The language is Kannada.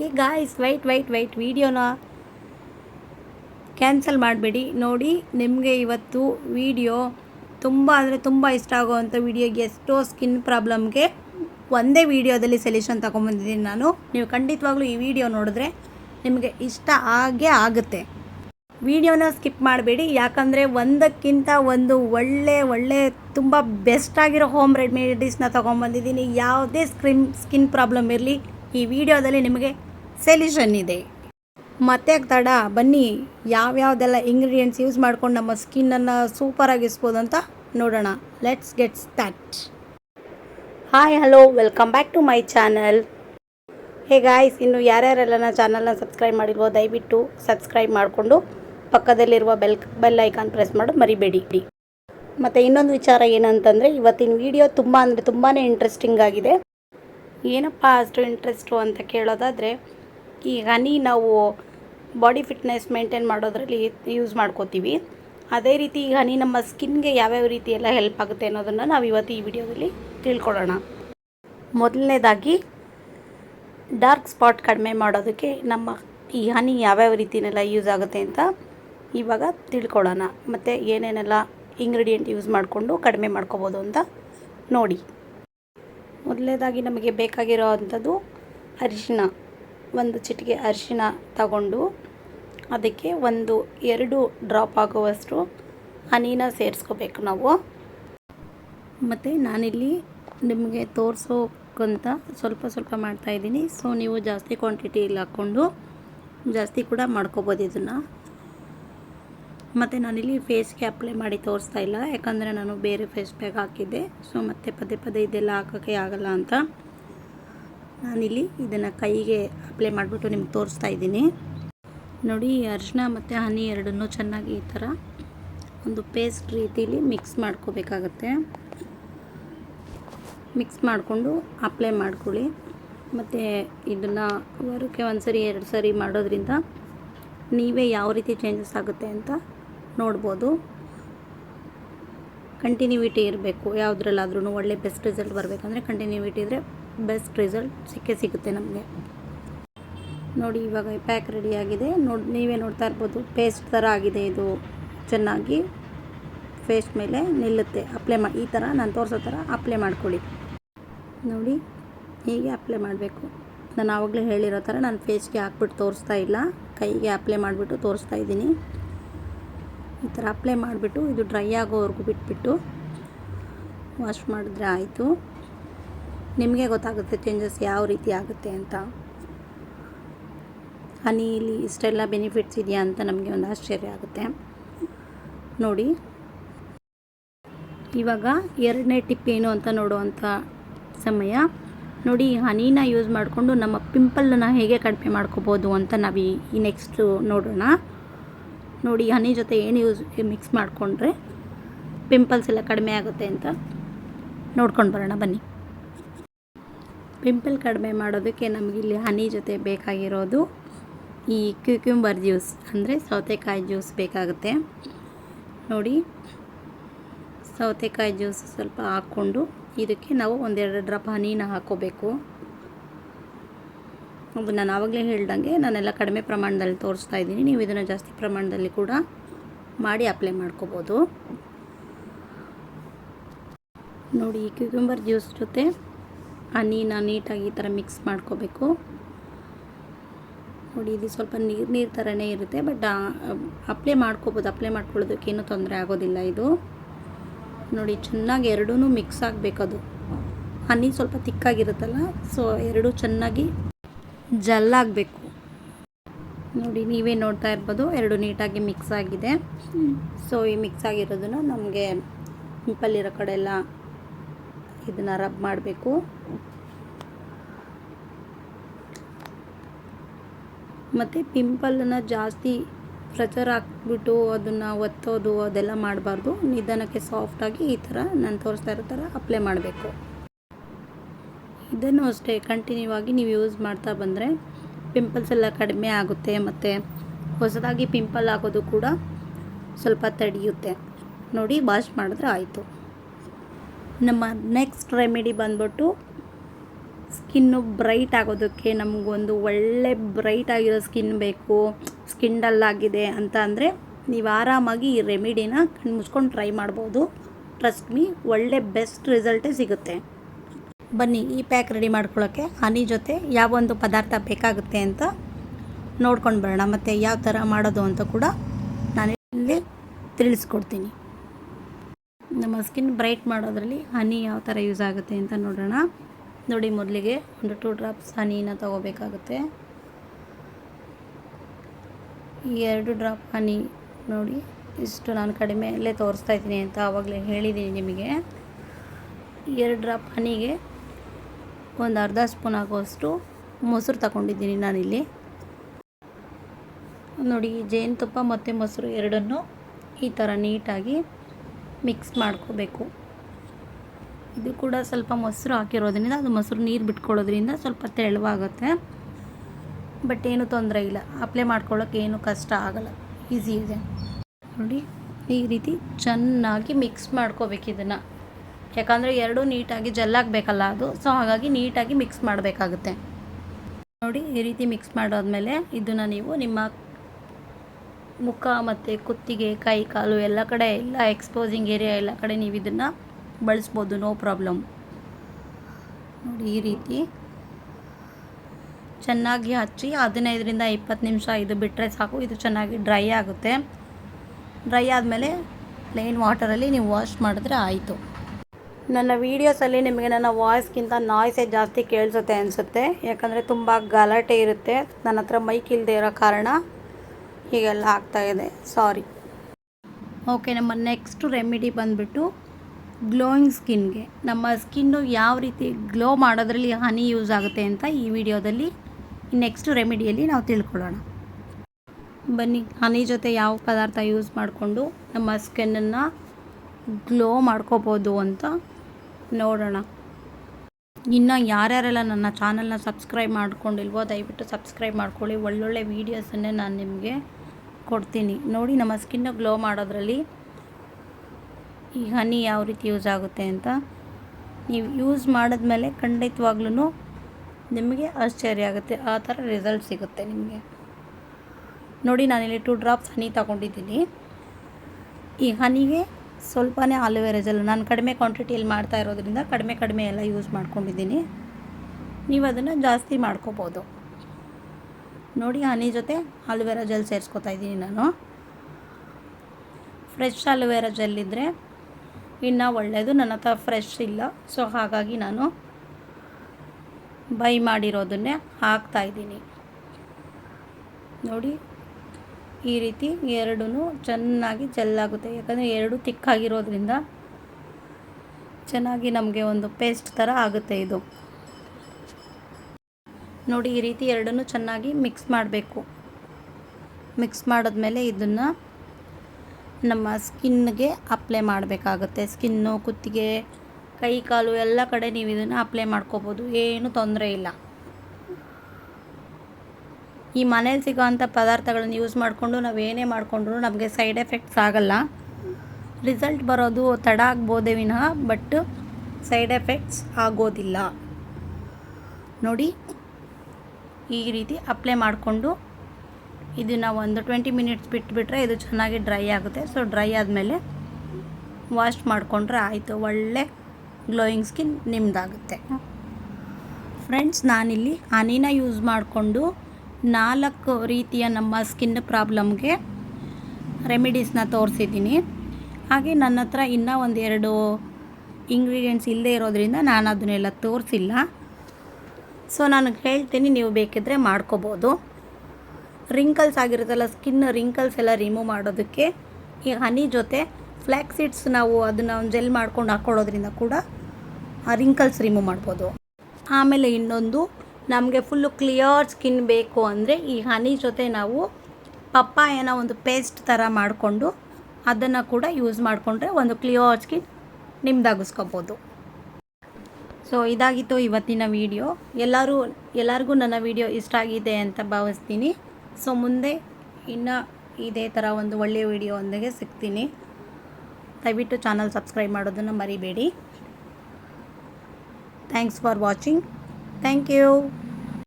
ಈ ಗಾಯ್ಸ್ ವೈಟ್ ವೈಟ್ ವೈಟ್ ವಿಡಿಯೋನ ಕ್ಯಾನ್ಸಲ್ ಮಾಡಬೇಡಿ. ನೋಡಿ, ನಿಮಗೆ ಇವತ್ತು ವಿಡಿಯೋ ತುಂಬ ಅಂದರೆ ತುಂಬ ಇಷ್ಟ ಆಗುವಂಥ ವೀಡಿಯೋಗೆ ಎಷ್ಟೋ ಸ್ಕಿನ್ ಪ್ರಾಬ್ಲಮ್ಗೆ ಒಂದೇ ವಿಡಿಯೋದಲ್ಲಿ ಸೊಲ್ಯೂಷನ್ ತೊಗೊಂಬಂದಿದ್ದೀನಿ ನಾನು. ನೀವು ಖಂಡಿತವಾಗ್ಲೂ ಈ ವಿಡಿಯೋ ನೋಡಿದ್ರೆ ನಿಮಗೆ ಇಷ್ಟ ಆಗೇ ಆಗುತ್ತೆ. ವಿಡಿಯೋನ ಸ್ಕಿಪ್ ಮಾಡಬೇಡಿ. ಯಾಕಂದರೆ ಒಂದಕ್ಕಿಂತ ಒಂದು ಒಳ್ಳೆ ಒಳ್ಳೆ, ತುಂಬ ಬೆಸ್ಟ್ ಆಗಿರೋ ಹೋಮ್ ರೆಮಿಡೀಸ್ನ ತೊಗೊಂಬಂದಿದ್ದೀನಿ ಯಾವುದೇ ಸ್ಕ್ರಿನ್ ಸ್ಕಿನ್ ಪ್ರಾಬ್ಲಮ್ ಇರಲಿ. ಈ ವಿಡಿಯೋದಲ್ಲಿ ನಿಮಗೆ ಸೆಲ್ಯೂಷನ್ ಇದೆ. ಮತ್ತೆ ತಡ, ಬನ್ನಿ ಯಾವ್ಯಾವ್ದೆಲ್ಲ ಇಂಗ್ರೀಡಿಯೆಂಟ್ಸ್ ಯೂಸ್ ಮಾಡ್ಕೊಂಡು ನಮ್ಮ ಸ್ಕಿನ್ನನ್ನು ಸೂಪರಾಗಿಸ್ಬೋದು ಅಂತ ನೋಡೋಣ. Let's get start hi hello welcome back to my channel hey guys ಇನ್ನು ಯಾರ್ಯಾರೆಲ್ಲ ನನ್ನ ಚಾನಲ್ನ ಸಬ್ಸ್ಕ್ರೈಬ್ ಮಾಡಿಲ್ವೋ, ದಯವಿಟ್ಟು ಸಬ್ಸ್ಕ್ರೈಬ್ ಮಾಡಿಕೊಂಡು ಪಕ್ಕದಲ್ಲಿರುವ ಬೆಲ್ ಬೆಲ್ ಐಕಾನ್ ಪ್ರೆಸ್ ಮಾಡೋದು ಮರಿಬೇಡಿ. ಮತ್ತು ಇನ್ನೊಂದು ವಿಚಾರ ಏನಂತಂದರೆ, ಇವತ್ತಿನ ವಿಡಿಯೋ ತುಂಬ ಅಂದರೆ ತುಂಬಾ ಇಂಟ್ರೆಸ್ಟಿಂಗ್ ಆಗಿದೆ. ಏನಪ್ಪ ಅಷ್ಟು ಇಂಟ್ರೆಸ್ಟು ಅಂತ ಕೇಳೋದಾದರೆ ಈ ಹನಿ ನಾವು ಬಾಡಿ ಫಿಟ್ನೆಸ್ ಮೇಂಟೈನ್ ಮಾಡೋದ್ರಲ್ಲಿ ಯೂಸ್ ಮಾಡ್ಕೋತೀವಿ. ಅದೇ ರೀತಿ ಈ ಹನಿ ನಮ್ಮ ಸ್ಕಿನ್ಗೆ ಯಾವ್ಯಾವ ರೀತಿ ಎಲ್ಲ ಹೆಲ್ಪ್ ಆಗುತ್ತೆ ಅನ್ನೋದನ್ನು ನಾವು ಇವತ್ತು ಈ ವಿಡಿಯೋದಲ್ಲಿ ತಿಳ್ಕೊಳ್ಳೋಣ. ಮೊದಲನೇದಾಗಿ ಡಾರ್ಕ್ ಸ್ಪಾಟ್ ಕಡಿಮೆ ಮಾಡೋದಕ್ಕೆ ನಮ್ಮ ಈ ಹನಿ ಯಾವ್ಯಾವ ರೀತಿನೆಲ್ಲ ಯೂಸ್ ಆಗುತ್ತೆ ಅಂತ ಇವಾಗ ತಿಳ್ಕೊಳ್ಳೋಣ. ಮತ್ತು ಏನೇನೆಲ್ಲ ಇಂಗ್ರೀಡಿಯೆಂಟ್ ಯೂಸ್ ಮಾಡಿಕೊಂಡು ಕಡಿಮೆ ಮಾಡ್ಕೋಬೋದು ಅಂತ ನೋಡಿ. ಮೊದಲನೇದಾಗಿ ನಮಗೆ ಬೇಕಾಗಿರೋ ಅಂಥದ್ದು ಅರಿಶಿನ. ಒಂದು ಚಿಟಿಕೆ ಅರಿಶಿನ ತಗೊಂಡು ಅದಕ್ಕೆ ಒಂದು ಎರಡು ಡ್ರಾಪ್ ಆಗುವಷ್ಟು ಹನಿನ ಸೇರಿಸ್ಕೋಬೇಕು ನಾವು. ಮತ್ತು ನಾನಿಲ್ಲಿ ನಿಮಗೆ ತೋರಿಸೋಕ್ಕಂತ ಸ್ವಲ್ಪ ಸ್ವಲ್ಪ ಮಾಡ್ತಾಯಿದ್ದೀನಿ ಸೊ ನೀವು ಜಾಸ್ತಿ ಕ್ವಾಂಟಿಟಿಯಲ್ಲಿ ಹಾಕ್ಕೊಂಡು ಜಾಸ್ತಿ ಕೂಡ ಮಾಡ್ಕೋಬೋದು ಇದನ್ನು. ಮತ್ತು ನಾನಿಲ್ಲಿ ಫೇಸ್ಗೆ ಅಪ್ಲೈ ಮಾಡಿ ತೋರಿಸ್ತಾ ಇಲ್ಲ. ಯಾಕಂದರೆ ನಾನು ಬೇರೆ ಫೇಸ್ ಪ್ಯಾಕ್ ಹಾಕಿದ್ದೆ. ಸೊ ಮತ್ತೆ ಪದೇ ಪದೇ ಇದೆಲ್ಲ ಹಾಕೋಕ್ಕೆ ಆಗಲ್ಲ ಅಂತ ನಾನಿಲ್ಲಿ ಇದನ್ನು ಕೈಗೆ ಅಪ್ಲೈ ಮಾಡಿಬಿಟ್ಟು ನಿಮ್ಗೆ ತೋರಿಸ್ತಾ ಇದ್ದೀನಿ. ನೋಡಿ, ಅರಿಶಿನ ಮತ್ತು ಹನಿ ಎರಡನ್ನೂ ಚೆನ್ನಾಗಿ ಈ ಥರ ಒಂದು ಪೇಸ್ಟ್ ರೀತಿಲಿ ಮಿಕ್ಸ್ ಮಾಡ್ಕೋಬೇಕಾಗತ್ತೆ. ಮಿಕ್ಸ್ ಮಾಡಿಕೊಂಡು ಅಪ್ಲೈ ಮಾಡ್ಕೊಳ್ಳಿ. ಮತ್ತು ಇದನ್ನು ವಾರಕ್ಕೆ ಒಂದು ಸರಿ ಎರಡು ಸರಿ ಮಾಡೋದ್ರಿಂದ ನೀವೇ ಯಾವ ರೀತಿ ಚೇಂಜಸ್ ಆಗುತ್ತೆ ಅಂತ ನೋಡ್ಬೋದು. ಕಂಟಿನ್ಯೂವಿಟಿ ಇರಬೇಕು. ಯಾವುದ್ರಲ್ಲಾದ್ರೂ ಒಳ್ಳೆ ಬೆಸ್ಟ್ ರಿಸಲ್ಟ್ ಬರಬೇಕಂದ್ರೆ ಕಂಟಿನ್ಯೂವಿಟಿ ಇದ್ದರೆ ಬೆಸ್ಟ್ ರಿಸಲ್ಟ್ ಸಿಕ್ಕೇ ಸಿಗುತ್ತೆ ನಮಗೆ. ನೋಡಿ, ಇವಾಗ ಪ್ಯಾಕ್ ರೆಡಿಯಾಗಿದೆ ನೋಡಿ, ನೀವೇ ನೋಡ್ತಾ ಇರ್ಬೋದು. ಪೇಸ್ಟ್ ಥರ ಆಗಿದೆ ಇದು. ಚೆನ್ನಾಗಿ ಫೇಸ್ ಮೇಲೆ ನಿಲ್ಲುತ್ತೆ. ಅಪ್ಲೈ ಮಾ, ಈ ಥರ ನಾನು ತೋರಿಸೋ ಥರ ಅಪ್ಲೈ ಮಾಡ್ಕೊಳ್ಳಿ. ನೋಡಿ, ಹೀಗೆ ಅಪ್ಲೈ ಮಾಡಬೇಕು. ನಾನು ಆವಾಗಲೇ ಹೇಳಿರೋ ಥರ ನಾನು ಫೇಸ್ಗೆ ಹಾಕ್ಬಿಟ್ಟು ತೋರಿಸ್ತಾ ಇಲ್ಲ. ಕೈಗೆ ಅಪ್ಲೈ ಮಾಡಿಬಿಟ್ಟು ತೋರಿಸ್ತಾ ಇದ್ದೀನಿ. ಈ ಥರ ಅಪ್ಲೈ ಮಾಡಿಬಿಟ್ಟು ಇದು ಡ್ರೈ ಆಗೋವರೆಗೂ ಬಿಟ್ಬಿಟ್ಟು ವಾಶ್ ಮಾಡಿದ್ರೆ ಆಯಿತು. ನಿಮಗೆ ಗೊತ್ತಾಗುತ್ತೆ ಚೇಂಜಸ್ ಯಾವ ರೀತಿ ಆಗುತ್ತೆ ಅಂತ. ಹನಿಲಿ ಇಷ್ಟೆಲ್ಲ ಬೆನಿಫಿಟ್ಸ್ ಇದೆಯಾ ಅಂತ ನಮಗೆ ಒಂದು ಆಶ್ಚರ್ಯ ಆಗುತ್ತೆ. ನೋಡಿ. ಇವಾಗ ಎರಡನೇ ಟಿಪ್ ಏನು ಅಂತ ನೋಡುವಂಥ ಸಮಯ. ನೋಡಿ, ಹನಿನ ಯೂಸ್ ಮಾಡಿಕೊಂಡು ನಮ್ಮ ಪಿಂಪಲನ್ನು ಹೇಗೆ ಕಡಿಮೆ ಮಾಡ್ಕೋಬೋದು ಅಂತ ನಾವು ಈ ನೆಕ್ಸ್ಟು ನೋಡೋಣ. ನೋಡಿ ಹನಿ ಜೊತೆ ಏನು ಯೂಸ್ ಮಿಕ್ಸ್ ಮಾಡಿಕೊಂಡ್ರೆ ಪಿಂಪಲ್ಸ್ ಎಲ್ಲ ಕಡಿಮೆ ಆಗುತ್ತೆ ಅಂತ ನೋಡ್ಕೊಂಡು ಬರೋಣ, ಬನ್ನಿ. ಪಿಂಪಲ್ ಕಡಿಮೆ ಮಾಡೋದಕ್ಕೆ ನಮಗಿಲ್ಲಿ ಹನಿ ಜೊತೆ ಬೇಕಾಗಿರೋದು ಈ ಕ್ಯೂಕ್ಯೂಂಬರ್ ಜ್ಯೂಸ್ ಅಂದರೆ ಸೌತೆಕಾಯಿ ಜ್ಯೂಸ್ ಬೇಕಾಗುತ್ತೆ. ನೋಡಿ, ಸೌತೆಕಾಯಿ ಜ್ಯೂಸ್ ಸ್ವಲ್ಪ ಹಾಕ್ಕೊಂಡು ಇದಕ್ಕೆ ನಾವು ಒಂದೆರಡು ಡ್ರಾಪ್ ಹನಿನ ಹಾಕ್ಕೋಬೇಕು ನಾನು ಆವಾಗಲೇ ಹೇಳ್ದಂಗೆ ನಾನೆಲ್ಲ ಕಡಿಮೆ ಪ್ರಮಾಣದಲ್ಲಿ ತೋರಿಸ್ತಾ ಇದ್ದೀನಿ. ನೀವು ಇದನ್ನು ಜಾಸ್ತಿ ಪ್ರಮಾಣದಲ್ಲಿ ಕೂಡ ಮಾಡಿ ಅಪ್ಲೈ ಮಾಡ್ಕೋಬೋದು. ನೋಡಿ, ಈ ಕ್ಯೂಕ್ಯೂಂಬರ್ ಜ್ಯೂಸ್ ಜೊತೆ ಹನಿನ ನೀಟಾಗಿ ಈ ಥರ ಮಿಕ್ಸ್ ಮಾಡ್ಕೋಬೇಕು. ನೋಡಿ ಇದು ಸ್ವಲ್ಪ ನೀರು ನೀರು ಥರನೇ ಇರುತ್ತೆ ಬಟ್ ಅಪ್ಲೈ ಮಾಡ್ಕೋಬೋದು. ಅಪ್ಲೈ ಮಾಡ್ಕೊಳ್ಳೋದಕ್ಕೇನು ತೊಂದರೆ ಆಗೋದಿಲ್ಲ ಇದು. ನೋಡಿ, ಚೆನ್ನಾಗಿ ಎರಡೂ ಮಿಕ್ಸ್ ಆಗಬೇಕದು ಹನಿ ಸ್ವಲ್ಪ ತಿಕ್ಕಾಗಿರುತ್ತಲ್ಲ ಸೊ ಎರಡೂ ಚೆನ್ನಾಗಿ ಜಲ್ಲಾಗಬೇಕು ನೋಡಿ, ನೀವೇ ನೋಡ್ತಾ ಇರ್ಬೋದು, ಎರಡು ನೀಟಾಗಿ ಮಿಕ್ಸ್ ಆಗಿದೆ. ಸೊ ಈ ಮಿಕ್ಸ್ ಆಗಿರೋದನ್ನು ನಮಗೆ ಹಿಂಪಲ್ಲಿರೋ ಕಡೆ ಎಲ್ಲ ಇದನ್ನು ರಬ್ ಮಾಡಬೇಕು. ಮತ್ತು ಪಿಂಪಲನ್ನು ಜಾಸ್ತಿ ಪ್ರಚಾರ ಹಾಕ್ಬಿಟ್ಟು ಅದನ್ನು ಒತ್ತೋದು ಅದೆಲ್ಲ ಮಾಡಬಾರ್ದು. ನಿಧಾನಕ್ಕೆ ಸಾಫ್ಟಾಗಿ ಈ ಥರ ನಾನು ತೋರಿಸ್ತಾ ಇರೋ ಥರ ಅಪ್ಲೈ ಮಾಡಬೇಕು. ಇದನ್ನು ಅಷ್ಟೇ ಕಂಟಿನ್ಯೂ ಆಗಿ ನೀವು ಯೂಸ್ ಮಾಡ್ತಾ ಬಂದರೆ ಪಿಂಪಲ್ಸ್ ಎಲ್ಲ ಕಡಿಮೆ ಆಗುತ್ತೆ ಮತ್ತು ಹೊಸದಾಗಿ ಪಿಂಪಲ್ ಆಗೋದು ಕೂಡ ಸ್ವಲ್ಪ ತಡೆಯುತ್ತೆ. ನೋಡಿ ವಾಶ್ ಮಾಡಿದ್ರೆ ಆಯಿತು. ನಮ್ಮ ನೆಕ್ಸ್ಟ್ ರೆಮಿಡಿ ಬಂದ್ಬಿಟ್ಟು ಸ್ಕಿನ್ನು ಬ್ರೈಟ್ ಆಗೋದಕ್ಕೆ ನಮಗೊಂದು ಒಳ್ಳೆ ಬ್ರೈಟ್ ಆಗಿರೋ ಸ್ಕಿನ್ ಬೇಕು ಸ್ಕಿನ್ ಡಲ್ ಆಗಿದೆ ಅಂತ ಅಂದರೆ ನೀವು ಆರಾಮಾಗಿ ಈ ರೆಮಿಡಿನ ಕಣ್ಣು ಮುಚ್ಕೊಂಡು ಟ್ರೈ ಮಾಡ್ಬೋದು. ಟ್ರಸ್ಟ್ ಮೀ ಒಳ್ಳೆ ಬೆಸ್ಟ್ ರಿಸಲ್ಟೇ ಸಿಗುತ್ತೆ. ಬನ್ನಿ, ಈ ಪ್ಯಾಕ್ ರೆಡಿ ಮಾಡ್ಕೊಳ್ಳೋಕ್ಕೆ ಹನಿ ಜೊತೆ ಯಾವೊಂದು ಪದಾರ್ಥ ಬೇಕಾಗುತ್ತೆ ಅಂತ ನೋಡ್ಕೊಂಡು ಬರೋಣ. ಮತ್ತು ಯಾವ ಥರ ಮಾಡೋದು ಅಂತ ಕೂಡ ನಾನು ಇಲ್ಲಿ ತಿಳಿಸ್ಕೊಡ್ತೀನಿ. ನಮ್ಮ ಸ್ಕಿನ್ ಬ್ರೈಟ್ ಮಾಡೋದ್ರಲ್ಲಿ ಹನಿ ಯಾವ ಥರ ಯೂಸ್ ಆಗುತ್ತೆ ಅಂತ ನೋಡೋಣ. ನೋಡಿ, ಮೊದಲಿಗೆ ಒಂದು ಟೂ ಡ್ರಾಪ್ಸ್ ಹನಿನ ತಗೋಬೇಕಾಗುತ್ತೆ. ಈ ಎರಡು ಡ್ರಾಪ್ ಹನಿ ನೋಡಿ, ಇಷ್ಟು ನಾನು ಕಡಿಮೆಯಲ್ಲೇ ತೋರಿಸ್ತಾ ಇದ್ದೀನಿ ಅಂತ ಆವಾಗಲೇ ಹೇಳಿದ್ದೀನಿ ನಿಮಗೆ. ಎರಡು ಡ್ರಾಪ್ ಹನಿಗೆ ಒಂದು ಅರ್ಧ ಸ್ಪೂನ್ ಆಗುವಷ್ಟು ಮೊಸರು ತಗೊಂಡಿದ್ದೀನಿ ನಾನಿಲ್ಲಿ. ನೋಡಿ, ಜೇನುತುಪ್ಪ ಮತ್ತು ಮೊಸರು ಎರಡನ್ನು ಈ ಥರ ನೀಟಾಗಿ ಮಿಕ್ಸ್ ಮಾಡ್ಕೋಬೇಕು. ಇದು ಕೂಡ ಸ್ವಲ್ಪ ಮೊಸರು ಹಾಕಿರೋದ್ರಿಂದ, ಅದು ಮೊಸರು ನೀರು ಬಿಟ್ಕೊಳ್ಳೋದ್ರಿಂದ ಸ್ವಲ್ಪ ತೆಳುವಾಗುತ್ತೆ. ಬಟ್ ಏನು ತೊಂದರೆ ಇಲ್ಲ. ಅಪ್ಲೈ ಮಾಡ್ಕೊಳ್ಳೋಕೆ ಏನು ಕಷ್ಟ ಆಗಲ್ಲ. ಈಸಿ ಇದೆ. ನೋಡಿ, ಈ ರೀತಿ ಚೆನ್ನಾಗಿ ಮಿಕ್ಸ್ ಮಾಡ್ಕೋಬೇಕು ಇದನ್ನು. ಯಾಕಂದರೆ ಎರಡೂ ನೀಟಾಗಿ ಜಲ್ಲಾಗಬೇಕಲ್ಲ ಅದು. ಸೊ ಹಾಗಾಗಿ ನೀಟಾಗಿ ಮಿಕ್ಸ್ ಮಾಡಬೇಕಾಗುತ್ತೆ. ನೋಡಿ, ಈ ರೀತಿ ಮಿಕ್ಸ್ ಮಾಡಾದ್ಮೇಲೆ ಇದನ್ನು ನೀವು ನಿಮ್ಮ ಮುಖ ಮತ್ತು ಕುತ್ತಿಗೆ, ಕೈ, ಕಾಲು ಎಲ್ಲ ಕಡೆ, ಎಲ್ಲ ಎಕ್ಸ್ಪೋಸಿಂಗ್ ಏರಿಯಾ ಎಲ್ಲ ಕಡೆ ನೀವು ಇದನ್ನು ಬಳಸ್ಬೋದು ನೋ ಪ್ರಾಬ್ಲಮ್ ನೋಡಿ, ಈ ರೀತಿ ಚೆನ್ನಾಗಿ ಹಚ್ಚಿ ಹದಿನೈದರಿಂದ ಇಪ್ಪತ್ತು ನಿಮಿಷ ಇದು ಬಿಟ್ಟರೆ ಸಾಕು. ಇದು ಚೆನ್ನಾಗಿ ಡ್ರೈ ಆಗುತ್ತೆ. ಡ್ರೈ ಆದಮೇಲೆ ಪ್ಲೇನ್ ವಾಟರಲ್ಲಿ ನೀವು ವಾಶ್ ಮಾಡಿದ್ರೆ ಆಯಿತು. ನನ್ನ ವೀಡಿಯೋಸಲ್ಲಿ ನಿಮಗೆ ನನ್ನ ವಾಯ್ಸ್ಗಿಂತ ನಾಯ್ಸೇ ಜಾಸ್ತಿ ಕೇಳಿಸುತ್ತೆ ಅನಿಸುತ್ತೆ. ಯಾಕಂದರೆ ತುಂಬ ಗಲಾಟೆ ಇರುತ್ತೆ. ನನ್ನ ಹತ್ರ ಮೈಕ್ ಇಲ್ಲದೆ ಇರೋ ಕಾರಣ ಹೀಗೆಲ್ಲ ಆಗ್ತಾಯಿದೆ ಸಾರಿ ಓಕೆ ನಮ್ಮ ನೆಕ್ಸ್ಟ್ ರೆಮಿಡಿ ಬಂದುಬಿಟ್ಟು ಗ್ಲೋಯಿಂಗ್ ಸ್ಕಿನ್ಗೆ ನಮ್ಮ ಸ್ಕಿನ್ನು ಯಾವ ರೀತಿ ಗ್ಲೋ ಮಾಡೋದ್ರಲ್ಲಿ ಹನಿ ಯೂಸ್ ಆಗುತ್ತೆ ಅಂತ ಈ ವಿಡಿಯೋದಲ್ಲಿ ನೆಕ್ಸ್ಟ್ ರೆಮಿಡಿಯಲ್ಲಿ ನಾವು ತಿಳ್ಕೊಳ್ಳೋಣ. ಬನ್ನಿ ಹನಿ ಜೊತೆ ಯಾವ ಪದಾರ್ಥ ಯೂಸ್ ಮಾಡಿಕೊಂಡು ನಮ್ಮ ಸ್ಕಿನ್ನನ್ನು ಗ್ಲೋ ಮಾಡ್ಕೋಬೋದು ಅಂತ ನೋಡೋಣ. ಇನ್ನು ಯಾರ್ಯಾರೆಲ್ಲ ನನ್ನ ಚಾನಲ್ನ ಸಬ್ಸ್ಕ್ರೈಬ್ ಮಾಡ್ಕೊಂಡಿಲ್ವೋ ದಯವಿಟ್ಟು ಸಬ್ಸ್ಕ್ರೈಬ್ ಮಾಡ್ಕೊಳ್ಳಿ. ಒಳ್ಳೊಳ್ಳೆ ವೀಡಿಯೋಸನ್ನೇ ನಾನು ನಿಮಗೆ ಕೊಡ್ತೀನಿ. ನೋಡಿ ನಮ್ಮ ಸ್ಕಿನ್ನ ಗ್ಲೋ ಮಾಡೋದ್ರಲ್ಲಿ ಈ ಹನಿ ಯಾವ ರೀತಿ ಯೂಸ್ ಆಗುತ್ತೆ ಅಂತ. ನೀವು ಯೂಸ್ ಮಾಡಿದ್ಮೇಲೆ ಖಂಡಿತವಾಗ್ಲೂ ನಿಮಗೆ ಆಶ್ಚರ್ಯ ಆಗುತ್ತೆ. ಆ ಥರ ರಿಸಲ್ಟ್ ಸಿಗುತ್ತೆ ನಿಮಗೆ. ನೋಡಿ ನಾನಿಲ್ಲಿ ಟೂ ಡ್ರಾಪ್ಸ್ ಹನಿ ತಗೊಂಡಿದ್ದೀನಿ. ಈ ಹನಿಗೆ ಸ್ವಲ್ಪನೇ ಆಲೋವೆರಾ ಜೆಲ್. ನಾನು ಕಡಿಮೆ ಕ್ವಾಂಟಿಟಿಯಲ್ಲಿ ಮಾಡ್ತಾ ಇರೋದ್ರಿಂದ ಕಡಿಮೆ ಕಡಿಮೆ ಎಲ್ಲ ಯೂಸ್ ಮಾಡ್ಕೊಂಡಿದ್ದೀನಿ ನೀವು ಅದನ್ನು ಜಾಸ್ತಿ ಮಾಡ್ಕೋಬೋದು. ನೋಡಿ ಹನಿ ಜೊತೆ ಆಲೋವೆರಾ ಜೆಲ್ ಸೇರಿಸ್ಕೊತಾ ಇದ್ದೀನಿ ನಾನು. ಫ್ರೆಶ್ ಆಲೋವೆರಾ ಜೆಲ್ ಇದ್ದರೆ ಇನ್ನೂ ಒಳ್ಳೆಯದು ನನ್ನ ಹತ್ರ ಫ್ರೆಶ್ ಇಲ್ಲ. ಸೊ, ಹಾಗಾಗಿ ನಾನು ಬೈ ಮಾಡಿರೋದನ್ನೇ ಹಾಕ್ತಾಯಿದ್ದೀನಿ ನೋಡಿ. ಈ ರೀತಿ ಎರಡೂ ಚೆನ್ನಾಗಿ ಜಲ್ಲಾಗುತ್ತೆ. ಯಾಕಂದರೆ ಎರಡು ತಿಕ್ಕಾಗಿರೋದ್ರಿಂದ ಚೆನ್ನಾಗಿ ನಮಗೆ ಒಂದು ಪೇಸ್ಟ್ ಥರ ಆಗುತ್ತೆ ಇದು. ನೋಡಿ, ಈ ರೀತಿ ಎರಡನ್ನೂ ಚೆನ್ನಾಗಿ ಮಿಕ್ಸ್ ಮಾಡಬೇಕು. ಮಿಕ್ಸ್ ಮಾಡಿದ್ಮೇಲೆ ಇದನ್ನು ನಮ್ಮ ಸ್ಕಿನ್ಗೆ ಅಪ್ಲೈ ಮಾಡಬೇಕಾಗುತ್ತೆ. ಸ್ಕಿನ್ನು, ಕುತ್ತಿಗೆ, ಕೈ, ಕಾಲು ಎಲ್ಲ ಕಡೆ ನೀವು ಇದನ್ನು ಅಪ್ಲೈ ಮಾಡ್ಕೋಬೋದು. ಏನು ತೊಂದರೆ ಇಲ್ಲ. ಈ ಮನೇಲಿ ಸಿಗೋವಂಥ ಪದಾರ್ಥಗಳನ್ನು ಯೂಸ್ ಮಾಡಿಕೊಂಡು ನಾವು ಏನೇ ಮಾಡಿಕೊಂಡ್ರು ನಮಗೆ ಸೈಡ್ ಎಫೆಕ್ಟ್ಸ್ ಆಗಲ್ಲ. ರಿಸಲ್ಟ್ ಬರೋದು ತಡ ಆಗ್ಬೋದೇ ವಿನಃ ಬಟ್ ಸೈಡ್ ಎಫೆಕ್ಟ್ಸ್ ಆಗೋದಿಲ್ಲ. ನೋಡಿ, ಈ ರೀತಿ ಅಪ್ಲೈ ಮಾಡಿಕೊಂಡು ಇದನ್ನು ಒಂದು ಟ್ವೆಂಟಿ ಮಿನಿಟ್ಸ್ ಬಿಟ್ಬಿಟ್ರೆ ಇದು ಚೆನ್ನಾಗಿ ಡ್ರೈ ಆಗುತ್ತೆ. ಸೊ ಡ್ರೈ ಆದಮೇಲೆ ವಾಶ್ ಮಾಡಿಕೊಂಡ್ರೆ ಆಯಿತು. ಒಳ್ಳೆ ಗ್ಲೋಯಿಂಗ್ ಸ್ಕಿನ್ ನಿಮ್ಮದಾಗುತ್ತೆ ಫ್ರೆಂಡ್ಸ್ ನಾನಿಲ್ಲಿ ಹನಿನ ಯೂಸ್ ಮಾಡಿಕೊಂಡು ನಾಲ್ಕು ರೀತಿಯ ನಮ್ಮ ಸ್ಕಿನ್ ಪ್ರಾಬ್ಲಮ್ಗೆ ರೆಮಿಡೀಸ್ನ ತೋರಿಸಿದ್ದೀನಿ. ಹಾಗೆ ನನ್ನ ಹತ್ರ ಇನ್ನೂ ಒಂದೆರಡು ಇಂಗ್ರೀಡಿಯೆಂಟ್ಸ್ ಇಲ್ಲದೇ ಇರೋದ್ರಿಂದ ನಾನು ಅದನ್ನೆಲ್ಲ ತೋರಿಸಿಲ್ಲ. ಸೊ ನಾನು ಹೇಳ್ತೀನಿ, ನೀವು ಬೇಕಿದ್ದರೆ ಮಾಡ್ಕೋಬೋದು. ರಿಂಕಲ್ಸ್ ಆಗಿರುತ್ತಲ್ಲ ಸ್ಕಿನ್ ರಿಂಕಲ್ಸ್ ಎಲ್ಲ ರಿಮೂವ್ ಮಾಡೋದಕ್ಕೆ ಈ ಹನಿ ಜೊತೆ ಫ್ಲ್ಯಾಕ್ಸಿಡ್ಸ್ ನಾವು ಅದನ್ನು ಒಂದು ಜೆಲ್ ಮಾಡ್ಕೊಂಡು ಹಾಕ್ಕೊಳ್ಳೋದ್ರಿಂದ ಕೂಡ ಆ ರಿಂಕಲ್ಸ್ ರಿಮೂವ್ ಮಾಡ್ಬೋದು. ಆಮೇಲೆ ಇನ್ನೊಂದು ನಮಗೆ ಫುಲ್ಲು ಕ್ಲಿಯರ್ ಸ್ಕಿನ್ ಬೇಕು ಅಂದರೆ ಈ ಹನಿ ಜೊತೆ ನಾವು ಪಪ್ಪಾಯನ ಒಂದು ಪೇಸ್ಟ್ ಥರ ಮಾಡಿಕೊಂಡು ಅದನ್ನು ಕೂಡ ಯೂಸ್ ಮಾಡಿಕೊಂಡ್ರೆ ಒಂದು ಕ್ಲಿಯರ್ ಸ್ಕಿನ್ ನಿಮ್ದಾಗಿಸ್ಕೋಬೋದು. ಸೊ ಇದಾಗಿತ್ತು ಇವತ್ತಿನ ವಿಡಿಯೋ ಎಲ್ಲರೂ, ಎಲ್ಲರಿಗೂ ನನ್ನ ವಿಡಿಯೋ ಇಷ್ಟ ಆಗಿದೆ ಅಂತ ಭಾವಿಸ್ತೀನಿ. ಸೊ ಮುಂದೆ ಇನ್ನು ಇದೇ ಥರ ಒಂದು ಒಳ್ಳೆಯ ವಿಡಿಯೋ ಒಂದಿಗೆ ಸಿಗ್ತೀನಿ. ದಯವಿಟ್ಟು ಚಾನಲ್ ಸಬ್ಸ್ಕ್ರೈಬ್ ಮಾಡೋದನ್ನು ಮರಿಬೇಡಿ. Thanks for watching Thank you.